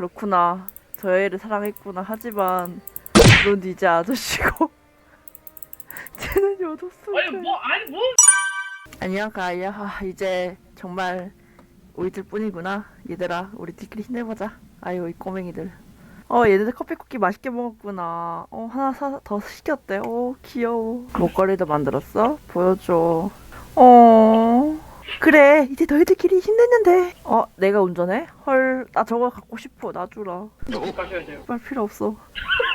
그렇구나. 저 애를 사랑했구나. 하지만 넌 이제 아저씨고. 쟤는 여덟 아니 뭐 아니 뭐 안녕 가이야. 아, 이제 정말 우리들 뿐이구나. 얘들아, 우리 뒤끼리 힘내보자. 아유 이 꼬맹이들. 어 얘네들 커피 쿠키 맛있게 먹었구나. 어 하나 사 더 시켰대. 어 귀여워. 목걸이도 만들었어? 보여줘. 어 그래 이제 너희들끼리 힘냈는데. 어 내가 운전해? 헐 나 저거 갖고 싶어. 나 주라. 가셔야 돼요. 말 필요 없어.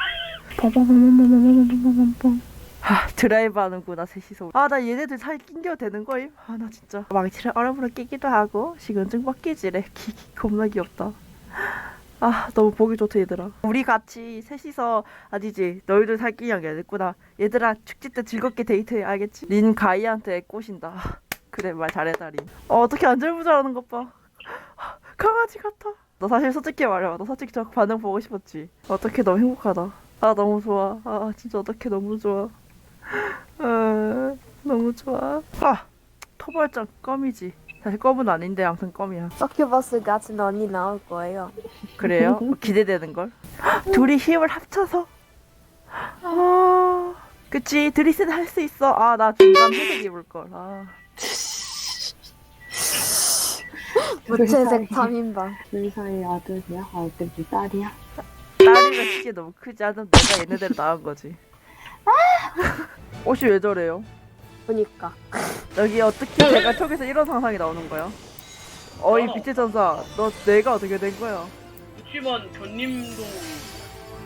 뻥뻥뻥뻥뻥뻥뻥뻥뻥뻥. 하 드라이브 하는구나 셋이서. 아 나 얘네들 사이 낑겨 되는 거임. 아 나 진짜 망치를 얼음으로 끼기도 하고 식은증 받기지래. 기기 겁나 귀엽다. 아 너무 보기 좋다 얘들아. 우리 같이 셋이서 아니지 너희들 살 끼냐 얘들구나. 얘들아 축제 때 즐겁게 데이트해 알겠지? 린 가이한테 꼬신다. 그래 말 잘해다 린. 어 어떻게 안절부절하는 것 봐. 강아지 같아. 너 사실 솔직히 말해봐. 너 솔직히 저 반응 보고 싶었지. 어떻게 너무 행복하다. 아 너무 좋아. 아 진짜 어떻게 너무 좋아. 아 너무 좋아. 아 토벌장 껌이지. 사실 껌은 아닌데 아무튼 껌이야. 서큐버스 같은 언니 나올 거예요. 그래요? 기대되는 걸. 둘이 힘을 합쳐서. 아 그치 드리스는 할 수 있어. 아 나 중간 회색 입을 걸. 아 무채색 3인방. 둘사이 아들이야? 아들이 딸이야? 딸이면 키가 너무 크지 않으면 내가 얘네대로 낳은 거지. 옷이 왜 저래요? 보니까. 여기 어떻게 제가 촉에서 이런 상상이 나오는 거야? 어이 빛의 전사, 너 내가 어떻게 된 거야? 그렇지만 견님도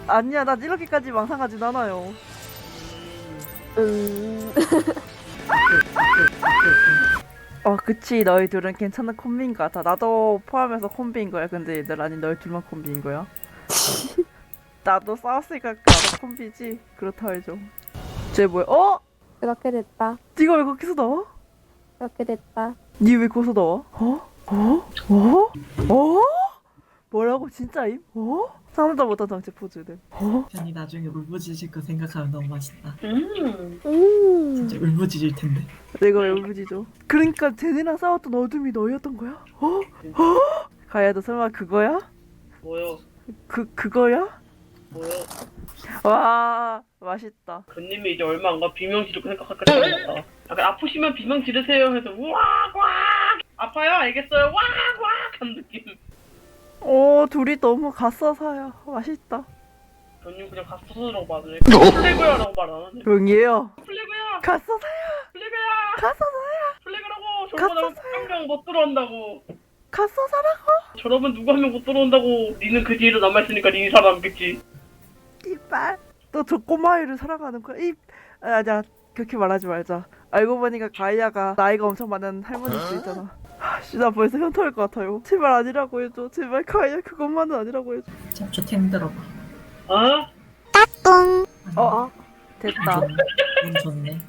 아니야, 난 이렇게까지 망상하진 않아요. 음. 어, 그치, 너희 둘은 괜찮은 콤비인 것 같아. 나도 포함해서 콤비인 거야. 근데 얘들 아니 너희 둘만 콤비인 거야? 나도 싸웠으니까 나도 콤비지. 그렇다 해줘. 쟤 뭐야? 어? 그렇게 됐다. 네가 왜 거기서 나와? 그렇게 됐다. 니 왜 거기서 나와? 어? 어? 어? 어? 뭐라고 진짜임? 어? 상상도 못한 정체 포즈들. 어? 괜히 나중에 울부짖을 거 생각하면 너무 맛있다. 음 음. 진짜 울부짖을 텐데. 내가 왜 울부짖어? 그러니까 쟤네랑 싸웠던 어둠이 너였던 거야? 어? 어? 가야 너 설마 그거야? 뭐요 그 그거야? 뭐요 와 맛있다. 견님이 이제 얼마 안 가 비명 지르고 생각할 거다. 약간 아프시면 비명 지르세요 해서 우와꽉 아파요 알겠어요 와꽉 한 느낌. 오 둘이 너무 갔어서요. 맛있다. 견님 그냥 갔어서라고 말을 해. 플래그야라고 말 안 하네. 응이에요. 플래그야 갔어서요. 플래그야 갔어서요. 플래그라고 저러면 한명 못 들어온다고. 갔어서라고. 저러면 누구 한 명 못 들어온다고. 니는 그 뒤로 남아 있으니까 니는 살아남겠지. 이빨. 너저 꼬마이를 사랑하는 거야? 이 아자 그렇게 말하지 말자. 알고 보니까 가이아가 나이가 엄청 많은 할머니일 수도 있잖아. 씨, 나 벌써 현타올 것 같아요. 제발 아니라고 해줘. 제발 가이아 그것만은 아니라고 해줘. 잡초 힘들어봐. 어? 어, 어? 됐다. 운 좋네.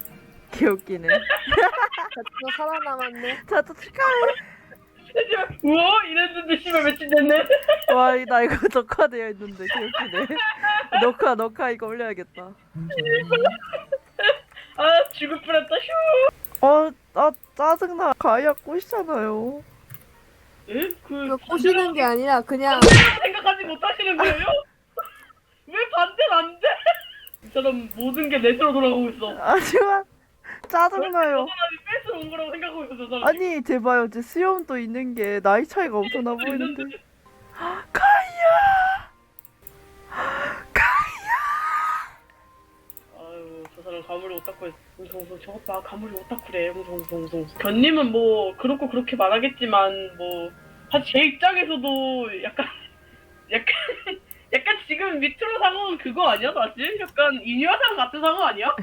개웃기네. 저 살아남았네. 자, 또 축하해. 우와 이랬는데 씨발 며칠 됐네. 와, 이- 나 이거 녹화되어 있는데 개웃기네. 녹화, 녹화 이거 올려야겠다. 운 좋네. 아 죽을 뻔했다 휴. 어, 아 짜증나. 가이아 꽃이잖아요. 에? 그 꼬시는 게 아니라 그냥 생각하지 못하시는 거예요? 왜 반대는 안 돼? 이 사람 모든 게 내수로 돌아가고 있어. 하지만 짜증나요. 뺏어 온 거라고 생각하고 있어, 저 사람. 아니, 제발 이제 수염도 있는 게 나이 차이가 엄청나 보이는데. 가이 사람 가물이 오타쿠. 웅성웅성 저것 봐, 가물이 오타쿠래. 웅성웅성. 견님은 뭐 그렇고 그렇게 말하겠지만 뭐 사실 제 입장에서도 약간 약간 약간 지금 밑으로 상황은 그거 아니야 사실? 약간 인유아상 같은 상황 아니야?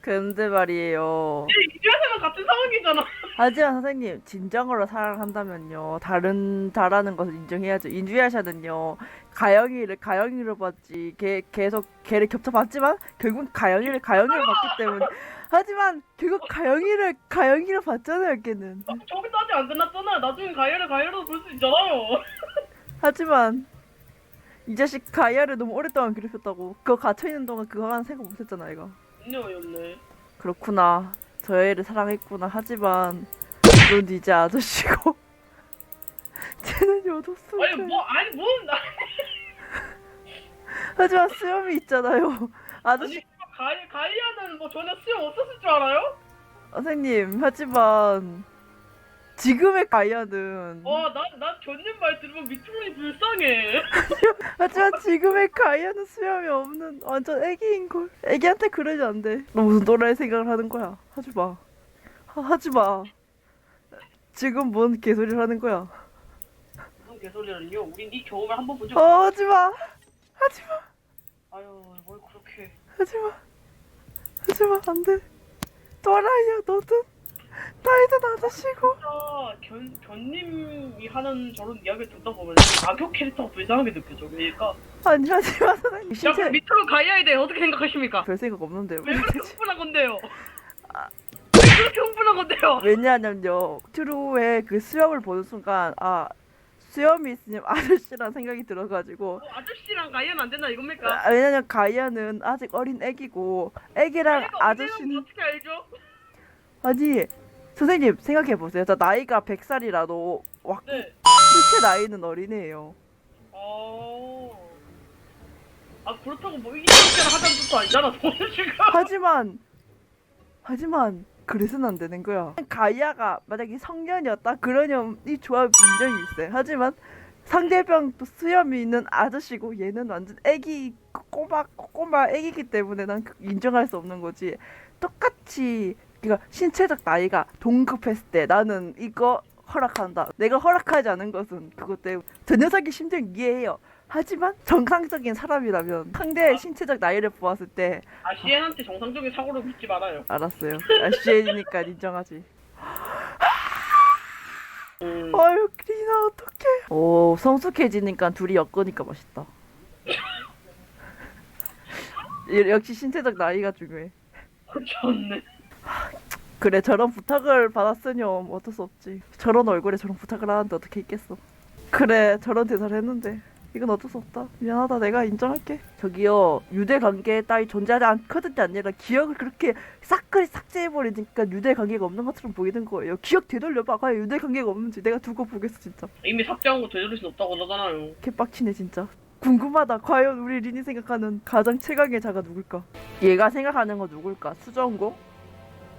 근데 말이에요. 인유아상 같은 상황이잖아. 하지만 선생님 진정으로 사랑한다면요. 다른 다라는 것을 인정해야죠. 인주야샤는요. 가영이를 가영이로 봤지. 걔 계속 걔를 겹쳐봤지만 결국 가영이를 가영이로 봤기 때문에. 하지만 결국 가영이를 가영이로 봤잖아요 걔는. 저기도 아직 안 끝났잖아. 나중에 가열을 가열로 볼 수 있잖아요. 하지만 이 자식 가야를 너무 오랫동안 괴롭혔다고 그거 갇혀있는 동안 그거 하나 생각 못했잖아 얘가 있네 어이없네. 그렇구나 저 애를 사랑했구나 하지만 넌 이제 아저씨고 쟤는 얘는 여독수. 아니 뭐 아니 뭔 나- 하지만 수염이 있잖아요. 아저씨 아니 가이 가이아는 뭐 전혀 수염 없었을 줄 알아요? 선생님 하지만 지금의 가이아는 어난난 견님 말 들으면 미투론이 불쌍해. 하지만 지금의 가이아는 수염이 없는 완전 애기인 걸. 애기한테 그러지 안 돼. 너 무슨 또라이 생각을 하는 거야? 하지 마. 하, 하지 마. 지금 뭔 개소리를 하는 거야? 무슨 개소리를요? 우린 네 경험을 한 번 본 적. 어 하지 마. 하지 마. 아유 뭘 그렇게. 하지 마. 하지 마. 안 돼. 또라이야 너든 나이든 아저씨고. 진짜 견 견님이 하는 저런 이야기를 듣다 보면 악역 캐릭터가 불쌍하게 느껴져. 왜일까? 아니 하지 마 선생님. 야, 그럼 미투론 가이아에 대해 어떻게 생각하십니까? 별 생각 없는데요. 왜 그렇게 흥분한 건데요? 왜 그렇게 흥분한 건데요? 왜냐하면요 트루의 그 수염을 보는 순간 아 수염이 있으면 아저씨란 생각이 들어가지고 뭐 아저씨랑 가이아는 안 된다 이겁니까? 아, 왜냐면 가이아는 아직 어린 애기고 애기랑 아저씨는 어떻게 알죠? 아니 선생님 생각해 보세요. 저 나이가 100살이라도 와 네. 신체 나이는 어린애예요. 어. 아 그렇다고 뭐 이기적으로 하자는 뜻도 아니잖아 지금. 하지만 하지만 그래서는 안 되는 거야. 가이아가 만약에 성년이었다 그러면 이 조합 인정이 있어요. 하지만 상대방 또 수염이 있는 아저씨고 얘는 완전 애기 꼬마 꼬마 애기기 때문에 난 그- 인정할 수 없는 거지. 똑같이 그러니까 신체적 나이가 동급했을 때 나는 이거 허락한다. 내가 허락하지 않은 것은 그것 때문에 저 녀석이 심정 이해해요. 하지만 정상적인 사람이라면 상대의 신체적 나이를 보았을 때 아 시엔한테 정상적인 사고를 묻지 말아요. 알았어요. RCN이니까 인정하지. 음. 아유 리나 어떡해. 오 성숙해지니까 둘이 엮으니까 멋있다. 이- 역시 신체적 나이가 중요해. 좋네. 그래 저런 부탁을 받았으니 어쩔 수 없지. 저런 얼굴에 저런 부탁을 하는데 어떻게 있겠어. 그래 저런 대사를 했는데 이건 어쩔 수 없다. 미안하다 내가 인정할게. 저기요 유대 관계 따위 존재하지 않거든이 아니라 기억을 그렇게 싹그리 삭제해버리니까 유대 관계가 없는 것처럼 보이는 거예요. 기억 되돌려봐. 과연 유대 관계가 없는지 내가 두고 보겠어 진짜. 이미 삭제한 거 되돌릴 수 없다고 그러잖아요. 개빡치네 진짜. 궁금하다. 과연 우리 린이 생각하는 가장 최강의 자가 누굴까? 얘가 생각하는 거 누굴까? 수정공?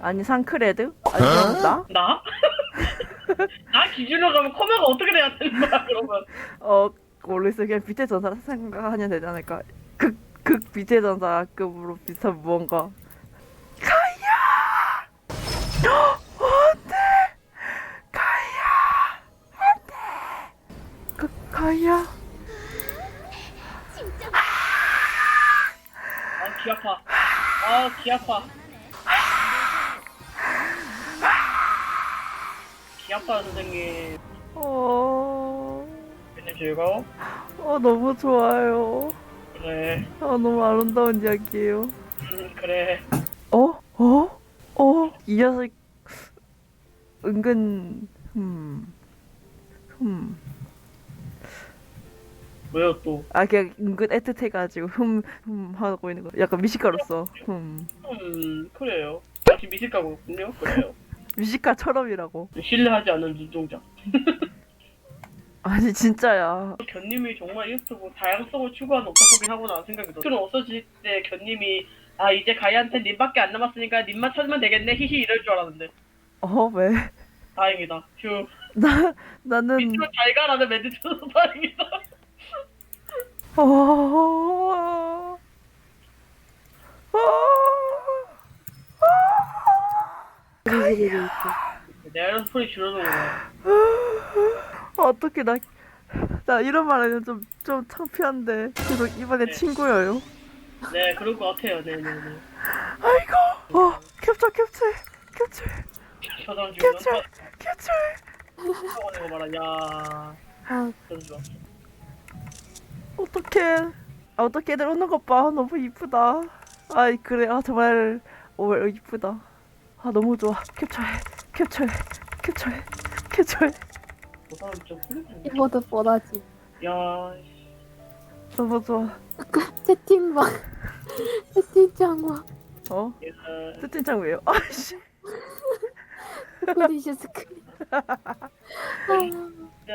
아니 상크레드? 아니면 나? 나? 나 기준으로 가면 커머가 어떻게 돼야 되는 거야 그러면? 어 모르겠어 그냥 빛의 전사 생각하면 되지 않을까 극, 극 빛의 전사급으로 비슷한 무언가 가야 안돼 가야 안돼 가, 가야 아귀 아파. 아귀 아파. 귀 아파 선생님. 어, 굉장히 즐거워? 어 너무 좋아요 그래. 어 너무 아름다운 이야기예요 음 그래. 어? 어? 어? 이 녀석 은근 음. 음. 왜요 또? 아 그냥 은근 애틋해가지고 흠, 흠 하고 있는 거 약간 미식가로서 흠 음 그래요. 역시 미식가군요. 그래요. 미식가처럼이라고 신뢰하지 않는 눈동자. 아니 진짜야 견님이 정말 유튜브 다양성을 추구하는 오타쿠긴 하구나 생각이 들어. 그럼 없어질 때 견님이 아 이제 가이한테 님밖에 안 남았으니까 님만 찾으면 되겠네 히히 이럴 줄 알았는데 어 왜? 다행이다. 휴 나 나는 밑으로 잘 가라는 멘트 쳐서 다행이다. 어... 어... 그리그리고 있고. 내가 소리 줄여놓은 거야. 어떻게 나, 나 이런 말 하면 좀, 좀 창피한데 계속 이번에 네. 친구여요 네 그럴 것 같아요. 네네네. 아이고 어 캡처 캡처 캡처 저 사람 지금 캡처 캡처 하고 있는 거 봐라. 야 아, 그런 좋아. 어떡해 아 어떻게 애들 웃는 것 봐 너무 이쁘다 아이 그래 아 정말 오 이쁘다 아 너무 좋아 캡처해 캡처해 캡처해 캡처해 저 사람. 키보드 뻔하지. 야 너무 좋아 채팅방. 채팅창방. 어? 야. 채팅창 왜요? 스크리시 스크린. 아, 야.